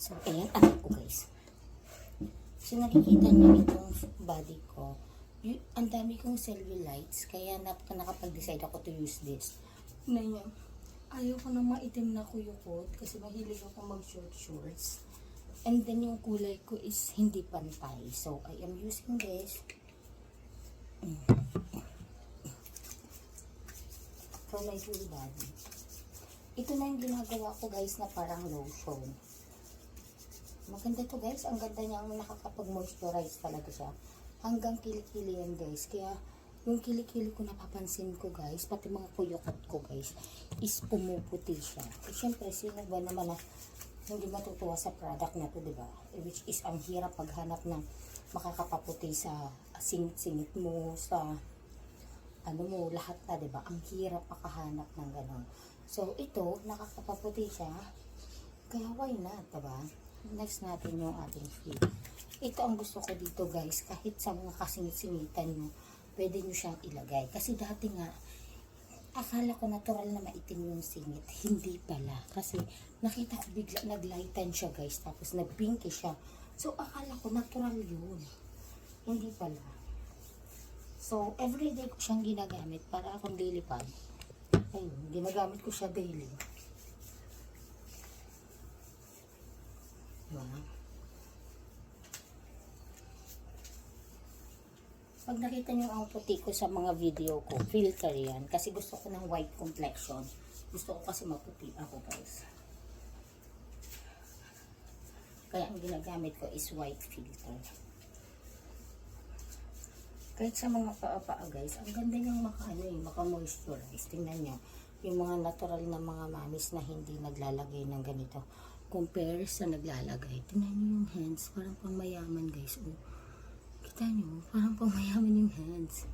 So, ayan, anak ko guys. So, nakikita niyo itong body ko. Y- ang dami kong cellulites, kaya na, nakapag-decide ako to use this. Na yan. Ayaw ko na maitim na kuyukot kasi mahilig ako mag-short shorts. And then yung kulay ko is hindi pantay. So, I am using this. For my whole body. Ito na yung ginagawa ko guys na parang lotion. Maganda to guys. Ang ganda niya. Ang nakakapag-moisturize talaga siya. Hanggang kilikili yan guys. Kaya yung kilikili ko napapansin ko guys. Pati mga kuyukot ko guys. Is pumuputi siya. Eh, syempre sino ba naman na hindi matutuwa sa product na to, di ba? Eh, Which is ang hirap paghanap ng makakapaputi sa singit-singit mo, sa ano mo, lahat na, di ba? Ang hirap makahanap ng gano'n. So, ito, nakakapaputi siya. Kaya why not, di ba? Next natin yung ating feed. Ito ang gusto ko dito, guys. Kahit sa mga kasingit-singitan nyo, pwede nyo siyang ilagay. Kasi dati nga, akala ko natural na maitim yung singit. Hindi pala. Kasi nakita ko bigla naglighten siya guys. Tapos nagpinky siya. So akala ko natural yun. Hindi pala. So everyday ko siyang ginagamit para akong lilipad. Ayun, ginagamit ko siya daily. Diba? Pag nakita niyo ang puti ko sa mga video ko, filter yan. Kasi gusto ko ng white complexion. Gusto ko kasi maputi ako guys. Kaya ang ginagamit ko is white filter. Kahit sa mga paa-paa guys, ang ganda niyang maka, ano, eh, maka-moisturize. Tingnan niyo, yung mga natural na mga mamis na hindi naglalagay ng ganito. Compare sa naglalagay. Tingnan niyo yung hands, parang pang mayaman guys. Oh. Kita niyo, parang pang mayaman yung hands.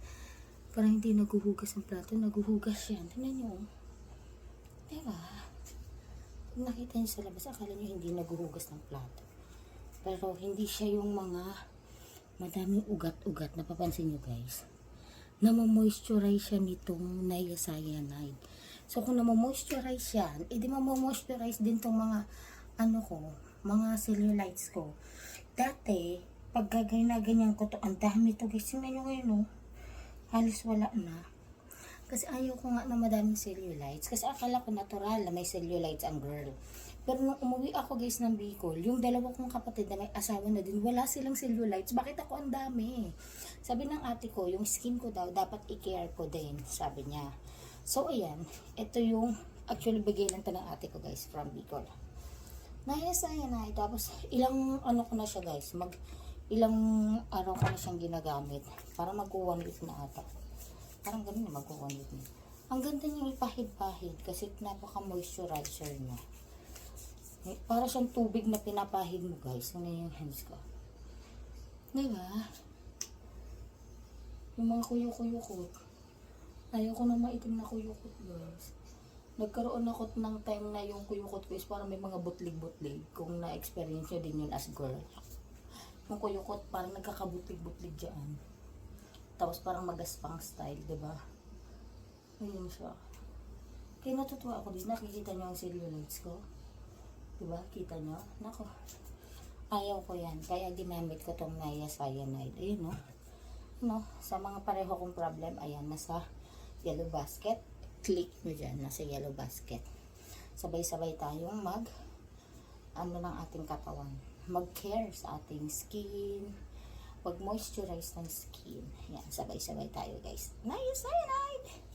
Parang hindi naguhugas ang plato, naguhugas yan. Tingnan niyo. oh. Diba? Pag nakita niyo sa labas, akala niyo hindi naguhugas ng plato. Pero hindi siya yung mga madaming ugat-ugat. Napapansin niyo guys? Namamoisturize siya nitong niacinamide. So kung namamoisturize yan, edi mamamoisturize din tong mga ano ko, mga cellulites ko. Dati, pag gagawin ko to, ang dami to guys. Tingnan nyo ngayon oh. Halos wala na. Kasi ayaw ko nga na madaming cellulites. Kasi akala ko natural na may cellulites ang girl. Pero nung umuwi ako guys ng Bicol, yung dalawa kong kapatid na may asawa na din, wala silang cellulite. Bakit ako ang dami? Sabi ng ate ko, yung skin ko daw, dapat i-care ko din, sabi niya. So, ayan, ito yung, actually, bigay lang to ng ate ko guys, from Bicol. Nayas na tapos ilang ano ko na siya guys, mag, ilang araw ko na siyang ginagamit, para mag-one week na ata. Parang ganun na mag-one week na. Ang ganda niya ipahid-pahid kasi napaka-moisturizer niya. Para siyang tubig na pinapahid mo guys. Ano yung hands ko? Diba? Yung mga kuyo-kuyo-kot. Ayaw ko na maitim na kuyukot guys. Nagkaroon ako ng time na yung kuyukot ko is parang may mga butlig-butlig. Kung na-experience nyo din yun as girl. Yung kuyukot parang nagkakabutlig-butlig dyan. Tapos parang magaspang style, di ba? Ayun siya. Kaya natutuwa ako din. Nakikita nyo ang cellulite ko. Diba? Kita nyo? Nako. Ayaw ko yan. Kaya ginamit ko tong niacinamide. Ayun, no? No? Sa mga pareho kong problem, ayan, nasa yellow basket. Click nyo dyan. Nasa yellow basket. Sabay-sabay tayong mag ano ng ating katawan. Mag-care sa ating skin. Pag-moisturize ng skin. Yan, sabay-sabay tayo, guys. Niacinamide!